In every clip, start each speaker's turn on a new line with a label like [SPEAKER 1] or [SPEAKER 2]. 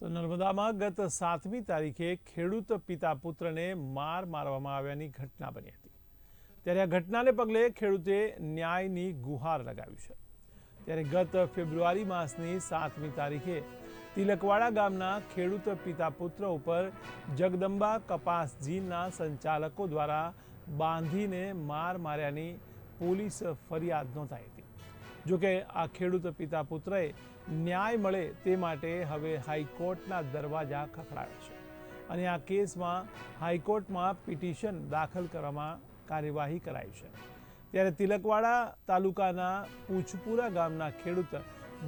[SPEAKER 1] તો નર્મદામાં ગત સાતમી તારીખે ખેડૂત પિતા પુત્રને માર મારવામાં આવ્યાની ઘટના બની હતી. ત્યારે આ ઘટનાને પગલે ખેડૂતે ન્યાયની ગુહાર લગાવી છે. ત્યારે ગત ફેબ્રુઆરી માસની સાતમી તારીખે તિલકવાડા ગામના ખેડૂત પિતા પુત્ર ઉપર જગદંબા કપાસ જીનના સંચાલકો દ્વારા બાંધીને માર માર્યાની પોલીસ ફરિયાદ નોંધાઈ જોકે આ ખેડૂત પિતા પુત્રએ ન્યાય મળે તે માટે હવે હાઈકોર્ટના દરવાજા ખખડાયા છે. અને આ કેસમાં હાઈકોર્ટમાં પિટિશન દાખલ કરવામાં કાર્યવાહી કરાઈ છે. ત્યારે તિલકવાડા તાલુકાના પૂછપુરા ગામના ખેડૂત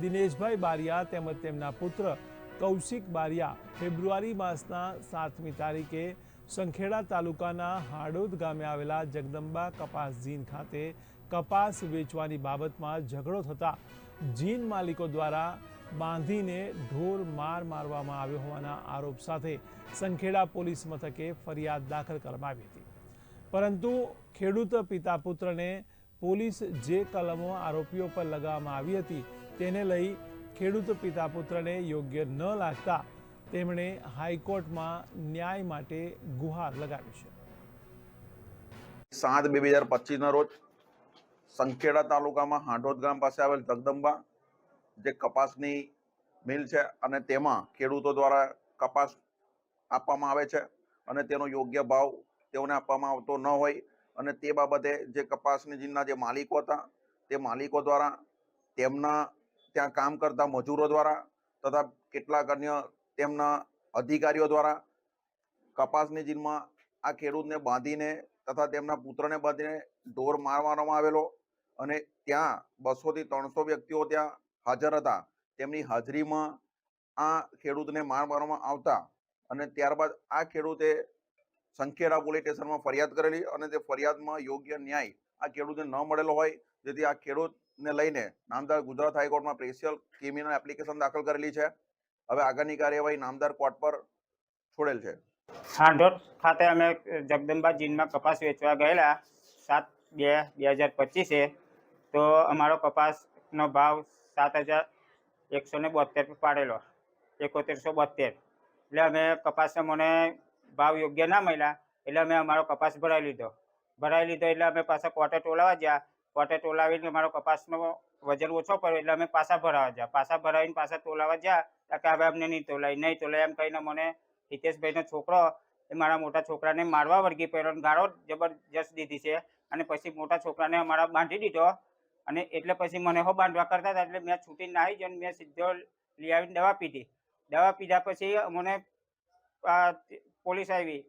[SPEAKER 1] દિનેશભાઈ બારિયા તેમજ તેમના પુત્ર કૌશિક બારિયા ફેબ્રુઆરી માસના સાતમી તારીખે સંખેડા તાલુકાના હાડોદ ગામે આવેલા જગદંબા કપાસ જીન ખાતે કપાસ વેચવાની બાબતમાં ઝઘડો થતા જીન માલિકો દ્વારા બાંધીને ઢોર માર મારવામાં આવ્યો હોવાના આરોપ સાથે સંખેડા પોલીસ મથકે ફરિયાદ દાખલ કરવામાં આવી હતી. પરંતુ ખેડૂત પિતા પુત્રને પોલીસ જે કલમો આરોપીઓ પર લગાવવામાં આવી હતી તેને લઈ ખેડૂત પિતા પુત્રને યોગ્ય ન લાગતા તેમણે હાઈકોર્ટમાં ન્યાય માટે ગુહાર લગાવી છે.
[SPEAKER 2] સાત બે હજાર પચીસના રોજ સંખેડા તાલુકામાં હાંડોદ ગામ પાસે આવેલ જગદંબા જે કપાસની મિલ છે અને તેમાં ખેડૂતો દ્વારા કપાસ આપવામાં આવે છે અને તેનો યોગ્ય ભાવ તેઓને આપવામાં આવતો ન હોય અને તે બાબતે જે કપાસની જીનના જે માલિકો હતા, તે માલિકો દ્વારા તેમના ત્યાં કામ કરતા મજૂરો દ્વારા તથા કેટલાક અન્ય તેમના અધિકારીઓ દ્વારા કપાસની જીનમાં આ ખેડૂતને બાંધીને તથા તેમના પુત્રને બાંધીને ઢોર મારવામાં આવેલો અને ત્યાં બસોથી ત્રણસો વ્યક્તિઓ ત્યાં હાજર હતા. તેમની હાજરીમાં આ ખેડૂતને માર મારવામાં આવતા અને ત્યારબાદ આ ખેડૂતે સંખેડા પોલીસ સ્ટેશનમાં ફરિયાદ કરેલી અને તે ફરિયાદમાં યોગ્ય ન્યાય આ ખેડૂતને ન મળેલો હોય. જેથી આ ખેડૂતને લઈને નામદાર ગુજરાત હાઈકોર્ટમાં સ્પેશિયલ ક્રિમિનલ એપ્લિકેશન દાખલ કરેલી છે. હવે આગળની કાર્યવાહી નામદાર કોર્ટ પર છોડેલ છે.
[SPEAKER 3] હાંડોદ ખાતે અમે જગદંબા જીનમાં કપાસ વેચવા ગયેલા સાત બે બે હજાર પચીસે તો અમારો કપાસનો ભાવ સાત હજાર એકસો ને બોતેર પાડેલો. એકોતેરસો બોતેર. એટલે અમે કપાસ મને ભાવ યોગ્ય ના મળ્યા, એટલે અમે અમારો કપાસ ભરાઈ લીધો. ભરાઈ લીધો એટલે અમે પાછા કોટે ટોલાવા ગયા. કોટે ટોલાવીને અમારો કપાસનો વજન ઓછો પડ્યો, એટલે અમે પાછા ભરાવા ગયા. પાછા ભરાવીને પાછા તોલાવા ગયા કે હવે અમને નહીં તોલાય નહીં તોલાય એમ કહીને મને હિતેશભાઈનો છોકરો એ મારા મોટા છોકરાને મારવા વળગી પડ્યો ગાળો જબરજસ્ત દીધી છે. અને પછી મોટા છોકરાને અમારા બાંધી દીધો. અને એટલે પછી મને હો બાંધવા કરતા હતા એટલે મેં છૂટીને આવી જઈને મેં સીધો લઈ આવીને દવા પીધી. દવા પીધા પછી મને પોલીસ આવી.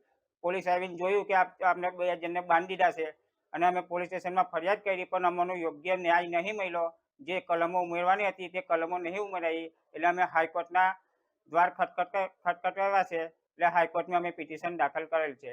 [SPEAKER 3] પોલીસ આવીને જોયું કે આપ આપણે બે જણને બાંધી દીધા છે. અને અમે પોલીસ સ્ટેશનમાં ફરિયાદ કરી, પણ અમને યોગ્ય ન્યાય નહીં મળ્યો. જે કલમો ઉમેરવાની હતી તે કલમો નહીં ઉમેરાઈ. એટલે અમે હાઈકોર્ટના દ્વાર ખટખટ, ખટખટાવ્યા છે. એટલે હાઈકોર્ટમાં અમે પિટિશન દાખલ કરેલ છે.